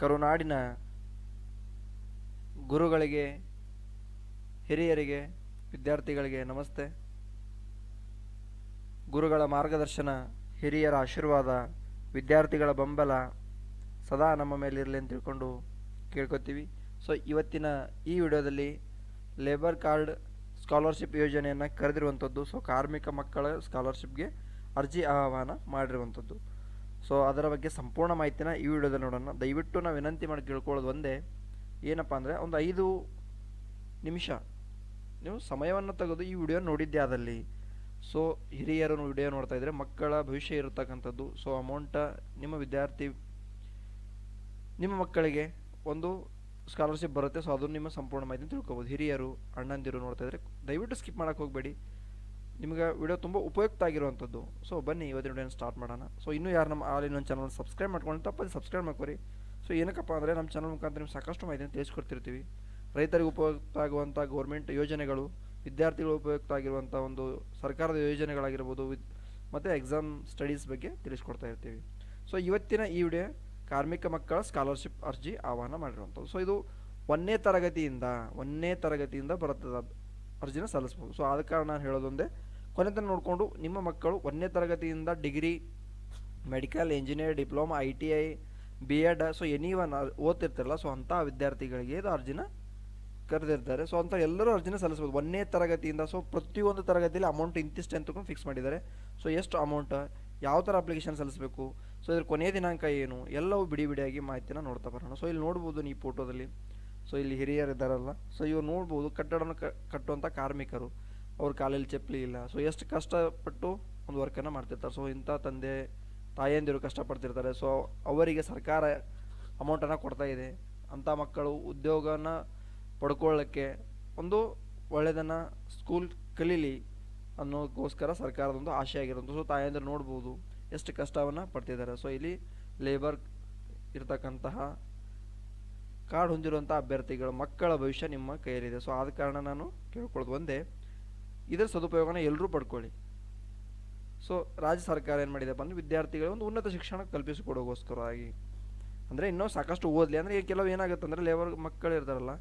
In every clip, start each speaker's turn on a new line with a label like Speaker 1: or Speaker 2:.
Speaker 1: ಕರುನಾಡಿನ ಗುರುಗಳಿಗೆ, ಹಿರಿಯರಿಗೆ, ವಿದ್ಯಾರ್ಥಿಗಳಿಗೆ ನಮಸ್ತೆ. ಗುರುಗಳ ಮಾರ್ಗದರ್ಶನ, ಹಿರಿಯರ ಆಶೀರ್ವಾದ, ವಿದ್ಯಾರ್ಥಿಗಳ ಬೆಂಬಲ ಸದಾ ನಮ್ಮ ಮೇಲಿರಲಿ ಅಂತ ತಿಳ್ಕೊಂಡು ಕೇಳ್ಕೊತೀವಿ. ಸೊ ಇವತ್ತಿನ ಈ ವಿಡಿಯೋದಲ್ಲಿ ಲೇಬರ್ ಕಾರ್ಡ್ ಸ್ಕಾಲರ್ಶಿಪ್ ಯೋಜನೆಯನ್ನು ಕರೆದಿರುವಂಥದ್ದು ಸೊ ಕಾರ್ಮಿಕ ಮಕ್ಕಳ ಸ್ಕಾಲರ್ಶಿಪ್ಗೆ ಅರ್ಜಿ ಆಹ್ವಾನ ಮಾಡಿರುವಂಥದ್ದು. ಸೊ ಅದರ ಬಗ್ಗೆ ಸಂಪೂರ್ಣ ಮಾಹಿತಿನ ಈ ವಿಡಿಯೋದಲ್ಲಿ ನೋಡೋಣ. ದಯವಿಟ್ಟು ನಾವು ವಿನಂತಿ ಮಾಡಿ ಕೇಳ್ಕೊಳ್ಳೋದು ಒಂದೇ. ಏನಪ್ಪ ಅಂದರೆ ಒಂದು ಐದು ನಿಮಿಷ ನೀವು ಸಮಯವನ್ನು ತೆಗೆದು ಈ ವಿಡಿಯೋ ನೋಡಿದ್ದೆ ಅದರಲ್ಲಿ? ಸೊ ಹಿರಿಯರು ವಿಡಿಯೋ ನೋಡ್ತಾ ಇದ್ದರೆ ಮಕ್ಕಳ ಭವಿಷ್ಯ ಇರತಕ್ಕಂಥದ್ದು. ಸೊ ಅಮೌಂಟ ನಿಮ್ಮ ವಿದ್ಯಾರ್ಥಿ, ನಿಮ್ಮ ಮಕ್ಕಳಿಗೆ ಒಂದು ಸ್ಕಾಲರ್ಶಿಪ್ ಬರುತ್ತೆ. ಸೊ ಅದನ್ನು ನಿಮ್ಮ ಸಂಪೂರ್ಣ ಮಾಹಿತಿ ತಿಳ್ಕೊಬೋದು. ಹಿರಿಯರು, ಅಣ್ಣಂದಿರು ನೋಡ್ತಾ ಇದ್ದರೆ ದಯವಿಟ್ಟು ಸ್ಕಿಪ್ ಮಾಡೋಕ್ಕೆ ಹೋಗಬೇಡಿ. ನಿಮಗೆ ವಿಡಿಯೋ ತುಂಬ ಉಪಯುಕ್ತ ಆಗಿರುವಂಥದ್ದು. ಸೊ ಬನ್ನಿ, ಇವತ್ತಿನ ವಿಡಿಯೋನ ಸ್ಟಾರ್ಟ್ ಮಾಡೋಣ. ಸೊ ಇನ್ನೂ ಯಾರು ನಮ್ಮ ಆಲ್ ಇನ್ನೊಂದು ಚಾನಲ್ ಸಬ್ಸ್ಕ್ರೈಬ್ ಮಾಡ್ಕೊಂಡು ತಪ್ಪದೆ ಸಬ್ಸ್ಕ್ರೈಬ್ ಮಾಡ್ಕೊರಿ. ಸೊ ಏನಕ್ಕಪ್ಪ ಅಂದರೆ ನಮ್ಮ ಚಾನಲ್ ಮುಖಾಂತರ ನಿಮ್ಗೆ ಸಾಕಷ್ಟು ಮಾಹಿತಿಯನ್ನು ತಿಳಿಸ್ಕೊಡ್ತಿರ್ತೀವಿ. ರೈತರಿಗೆ ಉಪಯುಕ್ತ ಆಗುವಂಥ ಗೌರ್ಮೆಂಟ್ ಯೋಜನೆಗಳು ವಿದ್ಯಾರ್ಥಿಗಳು ಉಪಯುಕ್ತ ಆಗಿರುವಂಥ ಒಂದು ಸರ್ಕಾರದ ಯೋಜನೆಗಳಾಗಿರ್ಬೋದು, ವಿದ್ ಮತ್ತು ಎಕ್ಸಾಮ್ ಸ್ಟಡೀಸ್ ಬಗ್ಗೆ ತಿಳಿಸ್ಕೊಡ್ತಾ ಇರ್ತೀವಿ. ಸೊ ಇವತ್ತಿನ ಈ ವಿಡಿಯೋ ಕಾರ್ಮಿಕ ಮಕ್ಕಳ ಸ್ಕಾಲರ್ಶಿಪ್ ಅರ್ಜಿ ಆಹ್ವಾನ ಮಾಡಿರುವಂಥದ್ದು. ಸೊ ಇದು ಒಂದನೇ ತರಗತಿಯಿಂದ ಒಂದನೇ ತರಗತಿಯಿಂದ ಬರುತ್ತದೆ ಅರ್ಜಿನ ಸಲ್ಲಿಸ್ಬೋದು. ಸೊ ಆದ ಕಾರಣ ನಾನು ಹೇಳೋದೊಂದೇ ಕೊನೆ ತನಕ ನೋಡಿಕೊಂಡು ನಿಮ್ಮ ಮಕ್ಕಳು ಒಂದನೇ ತರಗತಿಯಿಂದ degree, medical, engineer, diploma, I T I, B Ed so any one ಓದ್ತಿರ್ತಾರಲ್ಲ so ಅಂಥ ವಿದ್ಯಾರ್ಥಿಗಳಿಗೆ ಇದು ಅರ್ಜಿನ ಕರೆದಿರ್ತಾರೆ. ಸೊ ಅಂಥ ಎಲ್ಲರೂ ಅರ್ಜಿನ ಸಲ್ಲಿಸ್ಬೋದು. ಒಂದನೇ ತರಗತಿಯಿಂದ ಸೊ ಪ್ರತಿಯೊಂದು ತರಗತಿಯಲ್ಲಿ ಅಮೌಂಟ್ ಇಂತಿಷ್ಟು ಅಂತಕ್ಕೂ ಫಿಕ್ಸ್ ಮಾಡಿದ್ದಾರೆ. ಸೊ ಎಷ್ಟು ಅಮೌಂಟ್ ಯಾವ ಥರ ಅಪ್ಲಿಕೇಶನ್ ಸಲ್ಲಿಸಬೇಕು ಸೊ ಇದ್ರ ಕೊನೆಯ ದಿನಾಂಕ ಏನು, ಎಲ್ಲವೂ ಬಿಡಿ ಬಿಡಿಯಾಗಿ ಮಾಹಿತಿನ ನೋಡ್ತಾ ಬರೋಣ. ಸೊ ಇಲ್ಲಿ ನೋಡ್ಬೋದು ನೀವು ಫೋಟೋದಲ್ಲಿ ಸೊ ಇಲ್ಲಿ ಹಿರಿಯರು ಇದ್ದಾರಲ್ಲ ಸೊ ಇವ್ರು ನೋಡ್ಬೋದು ಕಟ್ಟಡನ ಕಟ್ಟುವಂಥ ಕಾರ್ಮಿಕರು. ಅವ್ರ ಕಾಲಲ್ಲಿ ಚಪ್ಪಲಿ ಇಲ್ಲ. ಸೊ ಎಷ್ಟು ಕಷ್ಟಪಟ್ಟು ಒಂದು ವರ್ಕನ್ನು ಮಾಡ್ತಿರ್ತಾರೆ. ಸೊ ಇಂಥ ತಂದೆ, ತಾಯಂದಿರು ಕಷ್ಟಪಡ್ತಿರ್ತಾರೆ. ಸೊ ಅವರಿಗೆ ಸರ್ಕಾರ ಅಮೌಂಟನ್ನು ಕೊಡ್ತಾ ಇದೆ. ಅಂಥ ಮಕ್ಕಳು ಉದ್ಯೋಗನ ಪಡ್ಕೊಳ್ಳೋಕ್ಕೆ ಒಂದು ಒಳ್ಳೆಯದನ್ನು ಸ್ಕೂಲ್ ಕಲೀಲಿ ಅನ್ನೋದಕ್ಕೋಸ್ಕರ ಸರ್ಕಾರದೊಂದು ಆಶೆ ಆಗಿರೋದು ಸೊ ತಾಯಂದಿರು ನೋಡ್ಬೋದು ಎಷ್ಟು ಕಷ್ಟವನ್ನು ಪಡ್ತಿದ್ದಾರೆ. ಸೊ ಇಲ್ಲಿ ಲೇಬರ್ ಇರ್ತಕ್ಕಂತಹ ಕಾರ್ಡ್ ಹೊಂದಿರುವಂಥ ಅಭ್ಯರ್ಥಿಗಳ ಮಕ್ಕಳ ಭವಿಷ್ಯ ನಿಮ್ಮ ಕೈಯಲ್ಲಿದೆ. ಸೊ ಆದ ಕಾರಣ ನಾನು ಕೇಳ್ಕೊಳ್ಳೋದು ಒಂದೇ ಇದರ ಸದುಪಯೋಗನ ಎಲ್ಲರೂ ಪಡ್ಕೊಳ್ಳಿ. ಸೊ ರಾಜ್ಯ ಸರ್ಕಾರ ಏನು ಮಾಡಿದೆ? ಬಂದು ವಿದ್ಯಾರ್ಥಿಗಳಿಗೆ ಒಂದು ಉನ್ನತ ಶಿಕ್ಷಣ ಕಲ್ಪಿಸಿಕೊಡೋಗೋಸ್ಕರವಾಗಿ. ಅಂದರೆ ಇನ್ನೂ ಸಾಕಷ್ಟು ಓದಲಿ. ಅಂದರೆ ಈಗ ಕೆಲವು ಏನಾಗುತ್ತೆ ಅಂದರೆ ಲೇಬರ್ ಮಕ್ಕಳು ಇರ್ತಾರಲ್ಲ.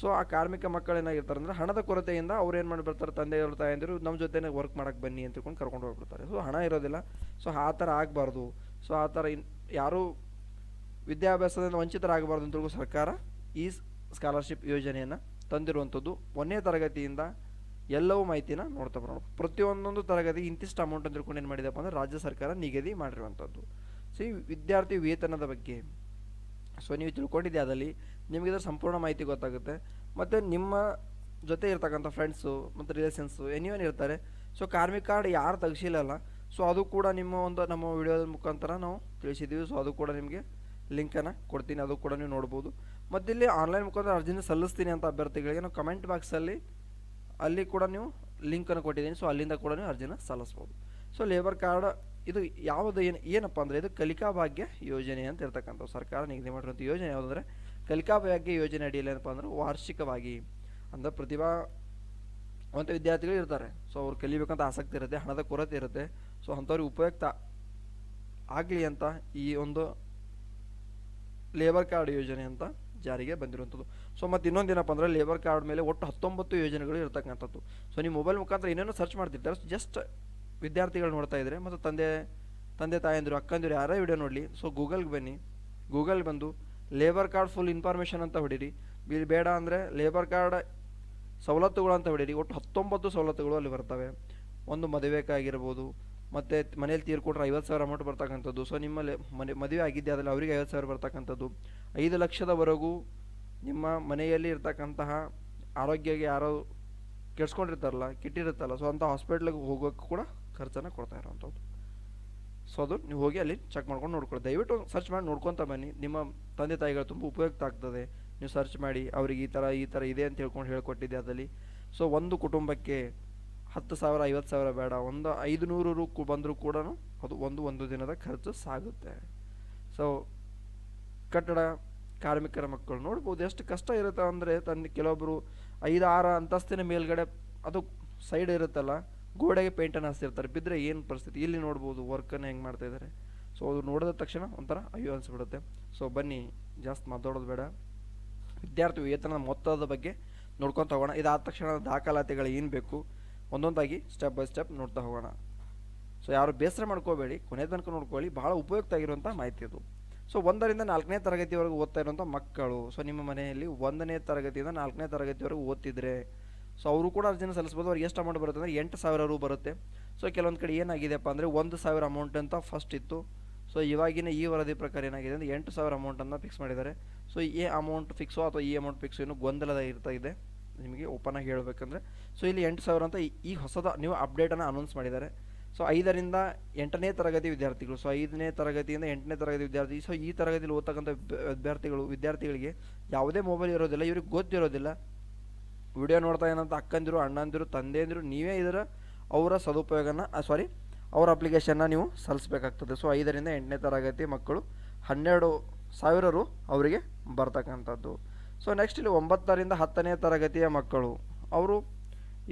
Speaker 1: ಸೊ ಆ ಕಾರ್ಮಿಕ ಮಕ್ಕಳು ಏನಾಗಿರ್ತಾರೆ ಅಂದರೆ ಹಣದ ಕೊರತೆಯಿಂದ ಅವ್ರು ಏನು ಮಾಡಿಬಿಡ್ತಾರೆ ತಂದೆಯವರು, ತಾಯಂದಿರು ನಮ್ಮ ಜೊತೆನೇ ವರ್ಕ್ ಮಾಡೋಕ್ಕೆ ಬನ್ನಿ ಅಂತ ತಿಳ್ಕೊಂಡು ಕರ್ಕೊಂಡು ಹೋಗ್ಬಿಡ್ತಾರೆ. ಸೊ ಹಣ ಇರೋದಿಲ್ಲ. ಸೊ ಆ ಥರ ಆಗಬಾರ್ದು. ಸೊ ಆ ಥರ ಇನ್ ಯಾರೂ ವಿದ್ಯಾಭ್ಯಾಸದಿಂದ ವಂಚಿತರಾಗಬಾರ್ದು ಅಂತ ಸರ್ಕಾರ ಈ ಸ್ಕಾಲರ್ಶಿಪ್ ಯೋಜನೆಯನ್ನು ತಂದಿರುವಂಥದ್ದು. ಒಂದನೇ ತರಗತಿಯಿಂದ ಎಲ್ಲವೂ ಮಾಹಿತಿನ ನೋಡ್ತಾ ಬರೋಣ. ಪ್ರತಿಯೊಂದೊಂದು ತರಗತಿ ಇಂತಿಷ್ಟು ಅಮೌಂಟ್ ಅಂತ ತಿಳ್ಕೊಂಡು ಏನು ಮಾಡಿದಪ್ಪ ಅಂದರೆ ರಾಜ್ಯ ಸರ್ಕಾರ ನಿಗದಿ ಮಾಡಿರುವಂಥದ್ದು. ಸೊ ಈ ವಿದ್ಯಾರ್ಥಿ ವೇತನದ ಬಗ್ಗೆ. ಸೊ ನೀವು ತಿಳ್ಕೊಂಡಿದ್ದೆ ಅದರಲ್ಲಿ. ನಿಮಗೆ ಇದರ ಸಂಪೂರ್ಣ ಮಾಹಿತಿ ಗೊತ್ತಾಗುತ್ತೆ. ಮತ್ತು ನಿಮ್ಮ ಜೊತೆ ಇರ್ತಕ್ಕಂಥ ಫ್ರೆಂಡ್ಸು ಮತ್ತು ರಿಲೇಷನ್ಸು ಎನಿವನ್ ಇರ್ತಾರೆ. ಸೊ ಕಾರ್ಮಿಕ ಕಾರ್ಡ್ ಯಾರು ತೆಗ್ಸಿಲ್ಲಲ್ಲ. ಸೊ ಅದು ಕೂಡ ನಿಮ್ಮ ಒಂದು ನಮ್ಮ ವಿಡಿಯೋದ ಮುಖಾಂತರ ನಾವು ತಿಳಿಸಿದ್ದೀವಿ ಸೊ ಅದು ಕೂಡ ನಿಮಗೆ ಲಿಂಕನ್ನು ಕೊಡ್ತೀನಿ. ಅದು ಕೂಡ ನೀವು ನೋಡ್ಬೋದು. ಮತ್ತು ಇಲ್ಲಿ ಆನ್ಲೈನ್ ಮುಖಾಂತರ ಅರ್ಜಿನ ಸಲ್ಲಿಸ್ತೀನಿ ಅಂತ ಅಭ್ಯರ್ಥಿಗಳಿಗೆ ನಾವು ಕಮೆಂಟ್ ಬಾಕ್ಸಲ್ಲಿ ಅಲ್ಲಿ ಕೂಡ ನೀವು ಲಿಂಕನ್ನು ಕೊಟ್ಟಿದ್ದೀನಿ. ಸೊ ಅಲ್ಲಿಂದ ಕೂಡ ನೀವು ಅರ್ಜಿನ ಸಲ್ಲಿಸ್ಬೋದು. ಸೊ ಲೇಬರ್ ಕಾರ್ಡ್ ಇದು ಯಾವುದು ಏನು, ಏನಪ್ಪ ಅಂದರೆ ಇದು ಕಲಿಕಾ ಭಾಗ್ಯ ಯೋಜನೆ ಅಂತ ಇರ್ತಕ್ಕಂಥ ಸರ್ಕಾರ ನಿಗದಿ ಮಾಡಿರುವಂಥ ಯೋಜನೆ ಯಾವುದಂದರೆ ಕಲಿಕಾ ಭಾಗ್ಯ ಯೋಜನೆ ಅಡಿಯಲ್ಲಿ ಏನಪ್ಪ ಅಂದ್ರೆ ವಾರ್ಷಿಕವಾಗಿ ಅಂದರೆ ಪ್ರತಿಭಾವಂತ ವಿದ್ಯಾರ್ಥಿಗಳು ಇರ್ತಾರೆ. ಸೊ ಅವ್ರು ಕಲಿಬೇಕಂತ ಆಸಕ್ತಿ ಇರುತ್ತೆ, ಹಣದ ಕೊರತೆ ಇರುತ್ತೆ. ಸೊ ಅಂಥವ್ರಿಗೆ ಉಪಯುಕ್ತ ಆಗಲಿ ಅಂತ ಈ ಒಂದು ಲೇಬರ್ ಕಾರ್ಡ್ ಯೋಜನೆ ಅಂತ ಜಾರಿಗೆ ಬಂದಿರುವಂಥದ್ದು. ಸೊ ಮತ್ತು ಇನ್ನೊಂದು ಏನಪ್ಪ ಅಂದರೆ ಲೇಬರ್ ಕಾರ್ಡ್ ಮೇಲೆ ಒಟ್ಟು ಹತ್ತೊಂಬತ್ತು ಯೋಜನೆಗಳು ಇರ್ತಕ್ಕಂಥದ್ದು. ಸೊ ನೀವು ಮೊಬೈಲ್ ಮುಖಾಂತರ ಏನೇನೋ ಸರ್ಚ್ ಮಾಡ್ತಿರ್ತಾರೆ. ಜಸ್ಟ್ ವಿದ್ಯಾರ್ಥಿಗಳು ನೋಡ್ತಾ ಇದ್ದರೆ ಮತ್ತು ತಂದೆ ತಂದೆ, ತಾಯಂದಿರು, ಅಕ್ಕಂದಿರು ಯಾರೇ ವಿಡಿಯೋ ನೋಡಲಿ ಸೊ ಗೂಗಲ್ಗೆ ಬನ್ನಿ. ಗೂಗಲ್ ಬಂದು ಲೇಬರ್ ಕಾರ್ಡ್ ಫುಲ್ ಇನ್ಫಾರ್ಮೇಷನ್ ಅಂತ ಹೊಡೀರಿ. ಬೇಡ ಅಂದರೆ ಲೇಬರ್ ಕಾರ್ಡ್ ಸವಲತ್ತುಗಳು ಅಂತ ಹೊಡೀರಿ. ಒಟ್ಟು ಹತ್ತೊಂಬತ್ತು ಸವಲತ್ತುಗಳು ಅಲ್ಲಿ ಬರ್ತವೆ. ಒಂದು ಮದುವೆಗಾಗಿರ್ಬೋದು ಮತ್ತು ಮನೇಲಿ ತೀರ್ಕೊಟ್ರೆ ಐವತ್ತು ಸಾವಿರ ಅಮೌಂಟ್ ಬರ್ತಕ್ಕಂಥದ್ದು. ಸೊ ನಿಮ್ಮಲ್ಲಿ ಮನೆ, ಮದುವೆ ಆಗಿದ್ದೆ, ಅದರಲ್ಲಿ ಅವರಿಗೆ ಐವತ್ತು ಸಾವಿರ ಬರ್ತಕ್ಕಂಥದ್ದು. ಐದು ಲಕ್ಷದವರೆಗೂ ನಿಮ್ಮ ಮನೆಯಲ್ಲಿ ಇರ್ತಕ್ಕಂತಹ ಆರೋಗ್ಯಗೆ ಯಾರೋ ಕೆಡ್ಸ್ಕೊಂಡಿರ್ತಾರಲ್ಲ, ಕಿಟ್ಟಿರುತ್ತಲ್ಲ ಸೊ ಅಂಥ ಹಾಸ್ಪಿಟ್ಲಿಗೆ ಹೋಗೋಕ್ಕೆ ಕೂಡ ಖರ್ಚನ್ನು ಕೊಡ್ತಾ ಇರೋವಂಥದ್ದು. ಸೊ ಅದು ನೀವು ಹೋಗಿ ಅಲ್ಲಿ ಚೆಕ್ ಮಾಡ್ಕೊಂಡು ನೋಡ್ಕೊಳ್ಳಿ. ದಯವಿಟ್ಟು ಸರ್ಚ್ ಮಾಡಿ ನೋಡ್ಕೊತ ಬನ್ನಿ. ನಿಮ್ಮ ತಂದೆ ತಾಯಿಗಳು ತುಂಬ ಉಪಯುಕ್ತ ಆಗ್ತದೆ. ನೀವು ಸರ್ಚ್ ಮಾಡಿ, ಅವ್ರಿಗೆ ಈ ಥರ ಈ ಥರ ಇದೆ ಅಂತ ಹೇಳ್ಕೊಂಡು ಹೇಳ್ಕೊಟ್ಟಿದ್ದೆ ಅದರಲ್ಲಿ. ಸೊ ಒಂದು ಕುಟುಂಬಕ್ಕೆ ಹತ್ತು ಸಾವಿರ, ಐವತ್ತು ಸಾವಿರ ಬೇಡ. ಒಂದು ಐದು ನೂರು ಕು ಬಂದರೂ ಕೂಡ ಅದು ಒಂದು ಒಂದು ದಿನದ ಖರ್ಚು ಸಾಗುತ್ತೆ. ಸೊ ಕಟ್ಟಡ ಕಾರ್ಮಿಕರ ಮಕ್ಕಳು ನೋಡ್ಬೋದು ಎಷ್ಟು ಕಷ್ಟ ಇರುತ್ತೆ ಅಂದರೆ ತನ್ನ ಕೆಲವೊಬ್ಬರು ಐದು ಆರು ಅಂತಸ್ತಿನ ಮೇಲ್ಗಡೆ ಅದು ಸೈಡ್ ಇರುತ್ತಲ್ಲ, ಗೋಡೆಗೆ ಪೇಂಟನ್ನು ಹಸ್ತಿರ್ತಾರೆ ಬಿದ್ದರೆ ಏನು ಪರಿಸ್ಥಿತಿ? ಇಲ್ಲಿ ನೋಡ್ಬೋದು ವರ್ಕನ್ನು ಹೆಂಗೆ ಮಾಡ್ತಾ ಇದ್ದಾರೆ ಸೊ ಅದು ನೋಡಿದ ತಕ್ಷಣ ಒಂಥರ ಅಯ್ಯೋ ಅನಿಸ್ಬಿಡುತ್ತೆ. ಸೊ ಬನ್ನಿ, ಜಾಸ್ತಿ ಮಾತಾಡೋದು ಬೇಡ. ವಿದ್ಯಾರ್ಥಿ ವೇತನದ ಮೊತ್ತದ ಬಗ್ಗೆ ನೋಡ್ಕೊತ ಹೋಗೋಣ. ಇದಾದ ತಕ್ಷಣ ದಾಖಲಾತಿಗಳು ಏನು ಬೇಕು? ಒಂದೊಂದಾಗಿ ಸ್ಟೆಪ್ ಬೈ ಸ್ಟೆಪ್ ನೋಡ್ತಾ ಹೋಗೋಣ. ಸೊ ಯಾರು ಬೇಸರ ಮಾಡ್ಕೋಬೇಡಿ, ಕೊನೆ ತನಕ ನೋಡ್ಕೊಳ್ಳಿ. ಭಾಳ ಉಪಯುಕ್ತ ಆಗಿರುವಂಥ ಮಾಹಿತಿ ಇದು ಸೊ ಒಂದರಿಂದ ನಾಲ್ಕನೇ ತರಗತಿವರೆಗೂ ಓದ್ತಾ ಇರುವಂಥ ಮಕ್ಕಳು ಸೊ ನಿಮ್ಮ ಮನೆಯಲ್ಲಿ ಒಂದನೇ ತರಗತಿಯಿಂದ ನಾಲ್ಕನೇ ತರಗತಿವರೆಗೂ ಓದ್ತಿದ್ರೆ ಸೊ ಅವರು ಕೂಡ ಅರ್ಜಿನ ಸಲ್ಲಿಸ್ಬೋದು ಅವ್ರಿಗೆ ಎಷ್ಟು ಅಮೌಂಟ್ ಬರುತ್ತೆ ಅಂದರೆ ಎಂಟು ಸಾವಿರ ಬರುತ್ತೆ. ಸೊ ಕೆಲವೊಂದು ಕಡೆ ಏನಾಗಿದೆಪ್ಪ ಅಂದರೆ ಒಂದು ಸಾವಿರ ಅಮೌಂಟ್ ಅಂತ ಫಸ್ಟ್ ಇತ್ತು. ಸೊ ಇವಾಗಿನ ಈ ವರದಿ ಪ್ರಕಾರ ಏನಾಗಿದೆ ಅಂದರೆ ಎಂಟು ಸಾವಿರ ಅಮೌಂಟನ್ನು ಫಿಕ್ಸ್ ಮಾಡಿದ್ದಾರೆ. ಸೊ ಈ ಅಮೌಂಟ್ ಫಿಕ್ಸೋ ಅಥವಾ ಈ ಅಮೌಂಟ್ ಫಿಕ್ಸೋ ಇನ್ನೂ ಗೊಂದಲದ ಇರ್ತಾ ಇದೆ. ನಿಮಗೆ ಓಪನ್ ಆಗಿ ಹೇಳಬೇಕಂದ್ರೆ ಸೊ ಇಲ್ಲಿ ಎಂಟು ಸಾವಿರ ಅಂತ ಈ ಹೊಸದ ನೀವು ಅಪ್ಡೇಟನ್ನು ಅನೌನ್ಸ್ ಮಾಡಿದ್ದಾರೆ. ಸೊ ಐದರಿಂದ ಎಂಟನೇ ತರಗತಿ ವಿದ್ಯಾರ್ಥಿಗಳು. ಸೊ ಐದನೇ ತರಗತಿಯಿಂದ ಎಂಟನೇ ತರಗತಿ ವಿದ್ಯಾರ್ಥಿ. ಸೊ ಈ ತರಗತಿಯಲ್ಲಿ ಓದ್ತಕ್ಕಂಥ ವಿದ್ಯ- ವಿದ್ಯಾರ್ಥಿಗಳು, ವಿದ್ಯಾರ್ಥಿಗಳಿಗೆ ಯಾವುದೇ ಮೊಬೈಲ್ ಇರೋದಿಲ್ಲ, ಇವ್ರಿಗೆ ಗೊತ್ತಿರೋದಿಲ್ಲ. ವಿಡಿಯೋ ನೋಡ್ತಾ ಏನಂತ ಅಕ್ಕಂದಿರು, ಅಣ್ಣಂದಿರು, ತಂದೆಯಂದಿರು, ನೀವೇ ಇದರ ಅವರ ಸದುಪಯೋಗನ ಸಾರಿ ಅವರ ಅಪ್ಲಿಕೇಶನ್ನ ನೀವು ಸಲ್ಲಿಸಬೇಕಾಗ್ತದೆ. ಸೊ ಐದರಿಂದ ಎಂಟನೇ ತರಗತಿ ಮಕ್ಕಳು ಹನ್ನೆರಡು ಸಾವಿರ ರು ಅವರಿಗೆ ಬರ್ತಕ್ಕಂಥದ್ದು. ಸೊ ನೆಕ್ಸ್ಟ್ ಇಲ್ಲಿ ಒಂಬತ್ತರಿಂದ ಹತ್ತನೇ ತರಗತಿಯ ಮಕ್ಕಳು. ಅವರು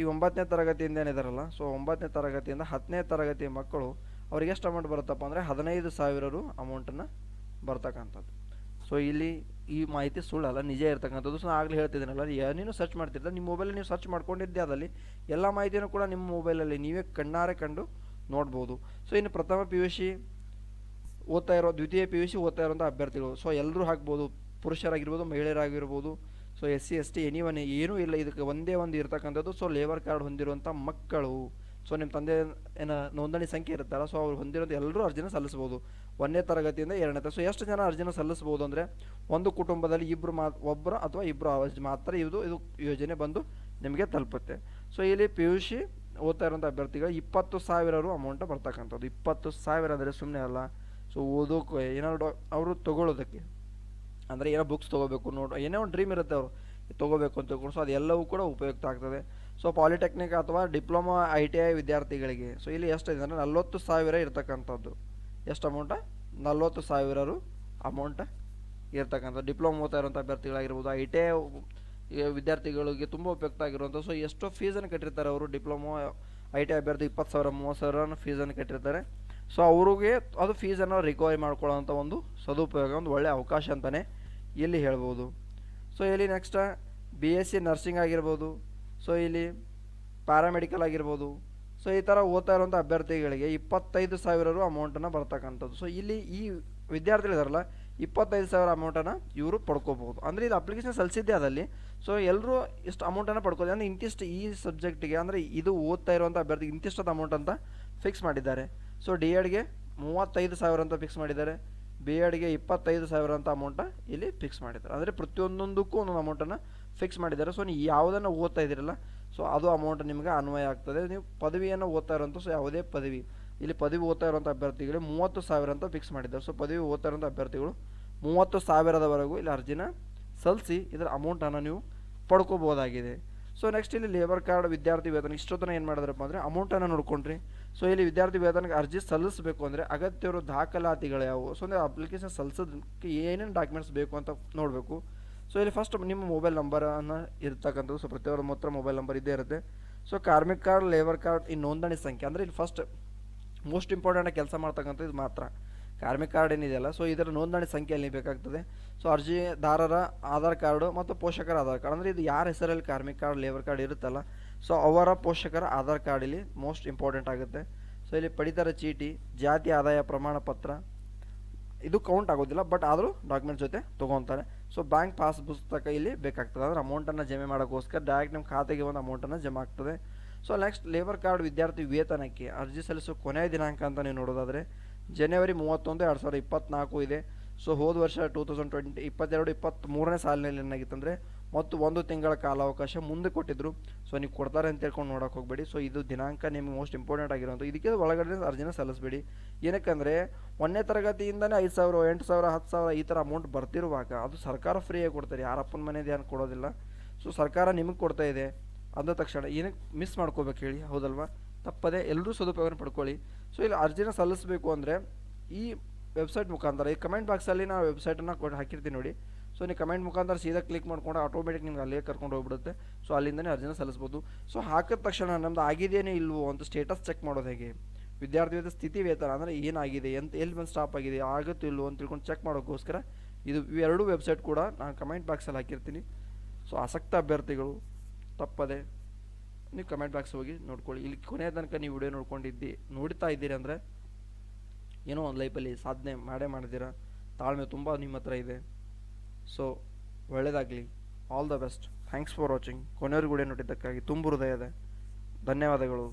Speaker 1: ಈ ಒಂಬತ್ತನೇ ತರಗತಿಯಿಂದ ಏನಿದಾರಲ್ಲ ಸೊ ಒಂಬತ್ತನೇ ತರಗತಿಯಿಂದ ಹತ್ತನೇ ತರಗತಿ ಮಕ್ಕಳು ಅವ್ರಿಗೆ ಎಷ್ಟು ಅಮೌಂಟ್ ಬರುತ್ತಪ್ಪ ಅಂದರೆ ಹದಿನೈದು ಸಾವಿರ ರು ಅಮೌಂಟನ್ನು ಬರ್ತಕ್ಕಂಥದ್ದು. ಸೊ ಇಲ್ಲಿ ಈ ಮಾಹಿತಿ ಸುಳ್ಳಲ್ಲ, ನಿಜ ಇರ್ತಕ್ಕಂಥದ್ದು. ಸೊ ಆಗಲೇ ಹೇಳ್ತಿದ್ದೀನಲ್ಲ ಏನೇನು ಸರ್ಚ್ ಮಾಡ್ತಿರ್ತಾರೆ ನಿಮ್ಮ ಮೊಬೈಲಲ್ಲಿ ನೀವು ಸರ್ಚ್ ಮಾಡ್ಕೊಂಡಿದ್ದೆ ಅದಲ್ಲಿ ಎಲ್ಲ ಮಾಹಿತಿನೂ ಕೂಡ ನಿಮ್ಮ ಮೊಬೈಲಲ್ಲಿ ನೀವೇ ಕಣ್ಣಾರೆ ಕಂಡು ನೋಡ್ಬೋದು. ಸೊ ಇನ್ನು ಪ್ರಥಮ ಪಿ ಯು ಸಿ ಓದ್ತಾ ಇರೋ, ದ್ವಿತೀಯ ಪಿ ಯು ಸಿ ಓದ್ತಾ ಇರೋಂಥ ಅಭ್ಯರ್ಥಿಗಳು. ಸೊ ಎಲ್ಲರೂ ಹಾಕ್ಬೋದು, ಪುರುಷರಾಗಿರ್ಬೋದು, ಮಹಿಳೆಯರಾಗಿರ್ಬೋದು so S C S T anyone ಏನೂ ಇಲ್ಲ. ಇದಕ್ಕೆ ಒಂದೇ ಒಂದು ಇರ್ತಕ್ಕಂಥದ್ದು. ಸೊ ಲೇಬರ್ ಕಾರ್ಡ್ ಹೊಂದಿರುವಂಥ ಮಕ್ಕಳು. ಸೊ ನಿಮ್ಮ ತಂದೆ ಏನ ನೋಂದಣಿ ಸಂಖ್ಯೆ ಇರುತ್ತಲ್ಲ ಸೊ ಅವ್ರು ಹೊಂದಿರೋದು ಎಲ್ಲರೂ ಅರ್ಜಿನ ಸಲ್ಲಿಸ್ಬೋದು ಒಂದನೇ ತರಗತಿಯಿಂದ ಎರಡನೇ ತರ ಸೊ ಎಷ್ಟು ಜನ ಅರ್ಜಿನ ಸಲ್ಲಿಸ್ಬೋದು ಅಂದರೆ, ಒಂದು ಕುಟುಂಬದಲ್ಲಿ ಇಬ್ಬರು ಮಾ ಒಬ್ಬರು ಅಥವಾ ಇಬ್ಬರು ಅರ್ಜಿ ಮಾತ್ರ ಇದು ಇದು ಯೋಜನೆ ಬಂದು ನಿಮಗೆ ತಲುಪುತ್ತೆ. ಸೊ ಇಲ್ಲಿ ಪಿ ಯು ಸಿ ಓದ್ತಾ ಇರುವಂಥ ಅಭ್ಯರ್ಥಿಗಳು ಇಪ್ಪತ್ತು ಸಾವಿರ ರು ಅಮೌಂಟ್ ಬರ್ತಕ್ಕಂಥದ್ದು. ಇಪ್ಪತ್ತು ಸಾವಿರ ಅಂದರೆ ಸುಮ್ಮನೆ ಅಲ್ಲ. ಸೊ ಓದೋಕೆ ಏನಾದ್ರು ಅವರು ತೊಗೊಳೋದಕ್ಕೆ ಅಂದರೆ ಏನೋ ಬುಕ್ಸ್ ತೊಗೋಬೇಕು ನೋಡು ಏನೇ ಒಂದು ಡ್ರೀಮ್ ಇರುತ್ತೆ ಅವರು ತೊಗೋಬೇಕು ಅಂತ ತಿಳ್ಕೊಂಡು ಸೊ ಅದೆಲ್ಲವೂ ಕೂಡ ಉಪಯುಕ್ತ ಆಗ್ತದೆ. ಸೊ ಪಾಲಿಟೆಕ್ನಿಕ್ ಅಥವಾ ಡಿಪ್ಲೊಮಾ ಐ ಟಿ ಐ ವಿದ್ಯಾರ್ಥಿಗಳಿಗೆ ಸೊ ಇಲ್ಲಿ ಎಷ್ಟಿದೆ ಅಂದರೆ ನಲ್ವತ್ತು ಸಾವಿರ ಇರ್ತಕ್ಕಂಥದ್ದು. ಎಷ್ಟು ಅಮೌಂಟ ನಲ್ವತ್ತು ಸಾವಿರ ರು ಅಮೌಂಟ್ ಇರ್ತಕ್ಕಂಥ ಡಿಪ್ಲೊಮಾ ಓದ್ತಾ ಇರುವಂಥ ಅಭ್ಯರ್ಥಿಗಳಾಗಿರ್ಬೋದು ಐ ಟಿ ಐ ವಿದ್ಯಾರ್ಥಿಗಳಿಗೆ ತುಂಬ ಉಪಯುಕ್ತ ಆಗಿರುವಂಥ ಸೊ ಎಷ್ಟೋ ಫೀಸನ್ನು ಕಟ್ಟಿರ್ತಾರೆ ಅವರು. ಡಿಪ್ಲೊಮಾ ಐ ಟಿ ಐ ಅಭ್ಯರ್ಥಿ ಇಪ್ಪತ್ತು ಸಾವಿರ, ಮೂವತ್ತು ಸಾವಿರ ಫೀಸನ್ನು ಕಟ್ಟಿರ್ತಾರೆ. ಸೊ ಅವ್ರಿಗೆ ಅದು ಫೀಸನ್ನು ರಿಕವರಿ ಮಾಡ್ಕೊಳ್ಳೋಂಥ ಒಂದು ಸದುಪಯೋಗ, ಒಂದು ಒಳ್ಳೆಯ ಅವಕಾಶ ಅಂತಲೇ ಇಲ್ಲಿ ಹೇಳ್ಬೋದು. ಸೊ ಇಲ್ಲಿ next B S C nursing ಆಗಿರ್ಬೋದು. ಸೊ ಇಲ್ಲಿ ಪ್ಯಾರಾಮೆಡಿಕಲ್ ಆಗಿರ್ಬೋದು. ಸೊ ಈ ಥರ ಓದ್ತಾ ಇರುವಂಥ ಅಭ್ಯರ್ಥಿಗಳಿಗೆ ಇಪ್ಪತ್ತೈದು ಸಾವಿರ ರು ಅಮೌಂಟನ್ನು ಬರ್ತಕ್ಕಂಥದ್ದು. ಸೊ ಇಲ್ಲಿ ಈ ವಿದ್ಯಾರ್ಥಿಗಳಿದಾರಲ್ಲ ಇಪ್ಪತ್ತೈದು ಸಾವಿರ ಅಮೌಂಟನ್ನು ಇವರು ಪಡ್ಕೋಬೋದು ಅಂದರೆ ಇದು ಅಪ್ಲಿಕೇಶನ್ ಸಲ್ಲಿಸಿದ್ದೆ ಅದಲ್ಲಿ ಸೊ ಎಲ್ಲರೂ ಇಷ್ಟು ಅಮೌಂಟನ್ನು ಪಡ್ಕೋದು ಅಂದರೆ ಇಂತಿಷ್ಟು ಈ ಸಬ್ಜೆಕ್ಟಿಗೆ ಅಂದರೆ ಇದು ಓದ್ತಾ ಇರುವಂಥ ಅಭ್ಯರ್ಥಿಗೆ ಇಂತಿಷ್ಟದ ಅಮೌಂಟ್ ಅಂತ ಫಿಕ್ಸ್ ಮಾಡಿದ್ದಾರೆ. ಸೊ ಡಿ ಎಡ್ಗೆ ಮೂವತ್ತೈದು ಸಾವಿರ ಅಂತ ಫಿಕ್ಸ್ ಮಾಡಿದ್ದಾರೆ. ಬಿ ಎಡ್ಗೆ ಇಪ್ಪತ್ತೈದು ಸಾವಿರ ಅಂತ ಅಮೌಂಟ ಇಲ್ಲಿ ಫಿಕ್ಸ್ ಮಾಡಿದ್ದಾರೆ. ಅಂದರೆ ಪ್ರತಿಯೊಂದೊಂದಕ್ಕೂ ಒಂದೊಂದು ಅಮೌಂಟನ್ನು ಫಿಕ್ಸ್ ಮಾಡಿದ್ದಾರೆ. ಸೊ ನೀವು ಯಾವುದನ್ನು ಓದ್ತಾ ಇದ್ದೀರಲ್ಲ ಸೊ ಅದು ಅಮೌಂಟ್ ನಿಮಗೆ ಅನ್ವಯ ಆಗ್ತದೆ. ನೀವು ಪದವಿಯನ್ನು ಓದ್ತಾ ಇರೋಂಥ ಸೊ ಯಾವುದೇ ಪದವಿ, ಇಲ್ಲಿ ಪದವಿ ಓದ್ತಾ ಇರೋಂಥ ಅಭ್ಯರ್ಥಿಗಳು ಮೂವತ್ತು ಸಾವಿರ ಅಂತ ಫಿಕ್ಸ್ ಮಾಡಿದ್ದಾರೆ. ಸೊ ಪದವಿ ಓದ್ತಾ ಇರೋಂಥ ಅಭ್ಯರ್ಥಿಗಳು ಮೂವತ್ತು ಸಾವಿರದವರೆಗೂ ಇಲ್ಲಿ ಅರ್ಜಿನ ಸಲ್ಲಿಸಿ ಇದರ ಅಮೌಂಟನ್ನು ನೀವು ಪಡ್ಕೋಬೋದಾಗಿದೆ ಸೊ ನೆಕ್ಸ್ಟ್ ಇಲ್ಲಿ ಲೇಬರ್ ಕಾರ್ಡ್ ವಿದ್ಯಾರ್ಥಿ ವೇತನ, ಇಷ್ಟೊತ್ತನ ಏನು ಮಾಡಿದ್ರಪ್ಪ ಅಂದರೆ ಅಮೌಂಟನ್ನು ನೋಡ್ಕೊಂಡ್ರಿ. ಸೊ ಇಲ್ಲಿ ವಿದ್ಯಾರ್ಥಿ ವೇತನಕ್ಕೆ ಅರ್ಜಿ ಸಲ್ಲಿಸಬೇಕು ಅಂದರೆ ಅಗತ್ಯವಿರೋ ದಾಖಲಾತಿಗಳು ಯಾವುವು? ಸೊ ಅಂದರೆ ಅಪ್ಲಿಕೇಶನ್ ಸಲ್ಲಿಸೋದಕ್ಕೆ ಏನೇನು ಡಾಕ್ಯುಮೆಂಟ್ಸ್ ಬೇಕು ಅಂತ ನೋಡಬೇಕು. ಸೊ ಇಲ್ಲಿ ಫಸ್ಟ್ ನಿಮ್ಮ ಮೊಬೈಲ್ ನಂಬರನ್ನು ಇರ್ತಕ್ಕಂಥದ್ದು. ಸೊ ಪ್ರತಿಯೊಬ್ಬರ ಮಾತ್ರ ಮೊಬೈಲ್ ನಂಬರ್ ಇದ್ದೇ ಇರುತ್ತೆ. ಸೊ ಕಾರ್ಮಿಕ ಕಾರ್ಡ್ ಲೇಬರ್ ಕಾರ್ಡ್ ಈ ನೋಂದಣಿ ಸಂಖ್ಯೆ ಅಂದರೆ ಇಲ್ಲಿ ಫಸ್ಟ್ ಮೋಸ್ಟ್ ಇಂಪಾರ್ಟೆಂಟ್ ಕೆಲಸ ಮಾಡ್ತಕ್ಕಂಥದ್ದು ಇದು ಮಾತ್ರ. ಕಾರ್ಮಿಕ ಕಾರ್ಡ್ ಏನಿದೆಯಲ್ಲ ಸೊ ಇದರ ನೋಂದಣಿ ಸಂಖ್ಯೆಯಲ್ಲಿ ಬೇಕಾಗ್ತದೆ? ಸೊ ಅರ್ಜಿದಾರರ ಆಧಾರ್ ಕಾರ್ಡು ಮತ್ತು ಪೋಷಕರ ಆಧಾರ್ ಕಾರ್ಡ್. ಅಂದರೆ ಇದು ಯಾರ ಹೆಸರಲ್ಲಿ ಕಾರ್ಮಿಕ ಕಾರ್ಡ್ ಲೇಬರ್ ಕಾರ್ಡ್ ಇರುತ್ತಲ್ಲ ಸೊ ಅವರ ಪೋಷಕರ ಆಧಾರ್ ಕಾರ್ಡ್ ಇಲ್ಲಿ ಮೋಸ್ಟ್ ಇಂಪಾರ್ಟೆಂಟ್ ಆಗುತ್ತೆ. ಸೊ ಇಲ್ಲಿ ಪಡಿತರ ಚೀಟಿ, ಜಾತಿ ಆದಾಯ ಪ್ರಮಾಣ ಪತ್ರ, ಇದು ಕೌಂಟ್ ಆಗೋದಿಲ್ಲ ಬಟ್ ಆದರೂ ಡಾಕ್ಯುಮೆಂಟ್ಸ್ ಜೊತೆ ತೊಗೊತಾರೆ. ಸೊ ಬ್ಯಾಂಕ್ ಪಾಸ್ ಪುಸ್ತಕ ಇಲ್ಲಿ ಬೇಕಾಗ್ತದೆ. ಅಂದರೆ ಅಮೌಂಟನ್ನು ಜಮೆ ಮಾಡೋಕ್ಕೋಸ್ಕರ ಡೈರೆಕ್ಟ್ ನಿಮ್ಮ ಖಾತೆಗೆ ಒಂದು ಅಮೌಂಟನ್ನು ಜಮಾ ಆಗ್ತದೆ. ಸೊ ನೆಕ್ಸ್ಟ್ ಲೇಬರ್ ಕಾರ್ಡ್ ವಿದ್ಯಾರ್ಥಿ ವೇತನಕ್ಕೆ ಅರ್ಜಿ ಸಲ್ಲಿಸೋ ಕೊನೆಯ ದಿನಾಂಕ ಅಂತ ನೀವು ನೋಡೋದಾದರೆ ಜನವರಿ ಮೂವತ್ತೊಂದು, ಎರಡು ಸಾವಿರದ ಇಪ್ಪತ್ತ್ನಾಲ್ಕು ಇದೆ. ಸೊ ಹೋದ ವರ್ಷ ಟೂ ತೌಸಂಡ್ ಟ್ವೆಂಟಿ ಇಪ್ಪತ್ತೆರಡು ಇಪ್ಪತ್ತ್ಮೂರನೇ ಸಾಲಿನಲ್ಲಿ ಏನಾಗಿತ್ತಂದರೆ ಮತ್ತು ಒಂದು ತಿಂಗಳ ಕಾಲಾವಕಾಶ ಮುಂದೆ ಕೊಟ್ಟಿದ್ದರು ಸೊ ನೀವು ಕೊಡ್ತಾರೆ ಅಂತ ಹೇಳ್ಕೊಂಡು ನೋಡೋಕೆ ಹೋಗಬೇಡಿ. ಸೊ ಇದು ದಿನಾಂಕ ನಿಮಗೆ ಮೋಸ್ಟ್ ಇಂಪಾರ್ಟೆಂಟ್ ಆಗಿರೋಂಥ ಇದಕ್ಕೆ ಒಳಗಡೆ ಅರ್ಜಿನ ಸಲ್ಲಿಸಬೇಡಿ. ಏನಕ್ಕಂದರೆ, ಒಂದನೇ ತರಗತಿಯಿಂದನೇ ಐದು ಸಾವಿರ, ಎಂಟು ಸಾವಿರ, ಹತ್ತು ಸಾವಿರ ಈ ಥರ ಅಮೌಂಟ್ ಬರ್ತಿರುವಾಗ ಅದು ಸರ್ಕಾರ ಫ್ರೀಯಾಗಿ ಕೊಡ್ತಾರೆ. ಯಾರಪ್ಪನ ಮನೆಯದು ಏನು ಕೊಡೋದಿಲ್ಲ. ಸೊ ಸರ್ಕಾರ ನಿಮಗೆ ಕೊಡ್ತಾ ಇದೆ. ಅಂದ ತಕ್ಷಣ ಏನಕ್ಕೆ ಮಿಸ್ ಮಾಡ್ಕೋಬೇಕು ಹೇಳಿ? ಹೌದಲ್ವಾ? ತಪ್ಪದೆ ಎಲ್ಲರೂ ಸದುಪಯೋಗನ ಪಡ್ಕೊಳ್ಳಿ. ಸೊ ಇಲ್ಲಿ ಅರ್ಜಿನ ಸಲ್ಲಿಸಬೇಕು ಅಂದರೆ ಈ ವೆಬ್ಸೈಟ್ ಮುಖಾಂತರ, ಈ ಕಮೆಂಟ್ ಬಾಕ್ಸಲ್ಲಿ ನಾವು ವೆಬ್ಸೈಟನ್ನು ಕೊಟ್ಟು ಹಾಕಿರ್ತೀನಿ ನೋಡಿ. ಸೊ ನೀವು ಕಮೆಂಟ್ ಮುಖಾಂತರ ಸೀದಾ ಕ್ಲಿಕ್ ಮಾಡ್ಕೊಂಡು ಆಟೋಮೆಟಿಕ್ ನಿಮ್ಗೆ ಅಲ್ಲೇ ಕರ್ಕೊಂಡು ಹೋಗ್ಬಿಡುತ್ತೆ. ಸೊ ಅಲ್ಲಿಂದನೇ ಅರ್ಜಿನ ಸಲ್ಲಿಸ್ಬೋದು. ಸೊ ಹಾಕಿದ ತಕ್ಷಣ ನಮ್ದು ಆಗಿದೆಯೇ ಇಲ್ವೋ ಅಂತ ಸ್ಟೇಟಸ್ ಚೆಕ್ ಮಾಡೋದು ಹೇಗೆ? ವಿದ್ಯಾರ್ಥಿ ಸ್ಥಿತಿ ವೇತನ ಅಂದರೆ ಏನಾಗಿದೆ? ಎಂತ, ಎಲ್ಲಿ ಬಂದು ಸ್ಟಾಪ್ ಆಗಿದೆ ಆಗುತ್ತೋ ಇಲ್ಲೋ ಅಂತ ತಿಳ್ಕೊಂಡು ಚೆಕ್ ಮಾಡೋಕ್ಕೋಸ್ಕರ ಇದು ಇವೆರಡು ವೆಬ್ಸೈಟ್ ಕೂಡ ನಾನು ಕಮೆಂಟ್ ಬಾಕ್ಸಲ್ಲಿ ಹಾಕಿರ್ತೀನಿ. ಸೊ ಆಸಕ್ತ ಅಭ್ಯರ್ಥಿಗಳು, ತಪ್ಪದೆ ನೀವು ಕಮೆಂಟ್ ಬಾಕ್ಸ್ ಹೋಗಿ ನೋಡ್ಕೊಳ್ಳಿ. ಇಲ್ಲಿ ಕೊನೆಯ ತನಕ ನೀವು ವಿಡಿಯೋ ನೋಡ್ಕೊಂಡಿದ್ದಿ, ನೋಡ್ತಾ ಇದ್ದೀರಿ ಅಂದರೆ ಏನೋ ಒಂದು ಲೈಫಲ್ಲಿ ಸಾಧನೆ ಮಾಡೇ ಮಾಡಿದ್ದೀರಾ ತಾಳ್ಮೆ ತುಂಬ ನಿಮ್ಮ ಹತ್ರ ಇದೆ. ಸೊ ಒಳ್ಳೆಯದಾಗಲಿ all the best thanks for watching ಕೊನೆಯವರೆಗೂ ನೋಡಿದ್ದಕ್ಕಾಗಿ ತುಂಬ ಹೃದಯದ ಧನ್ಯವಾದಗಳು.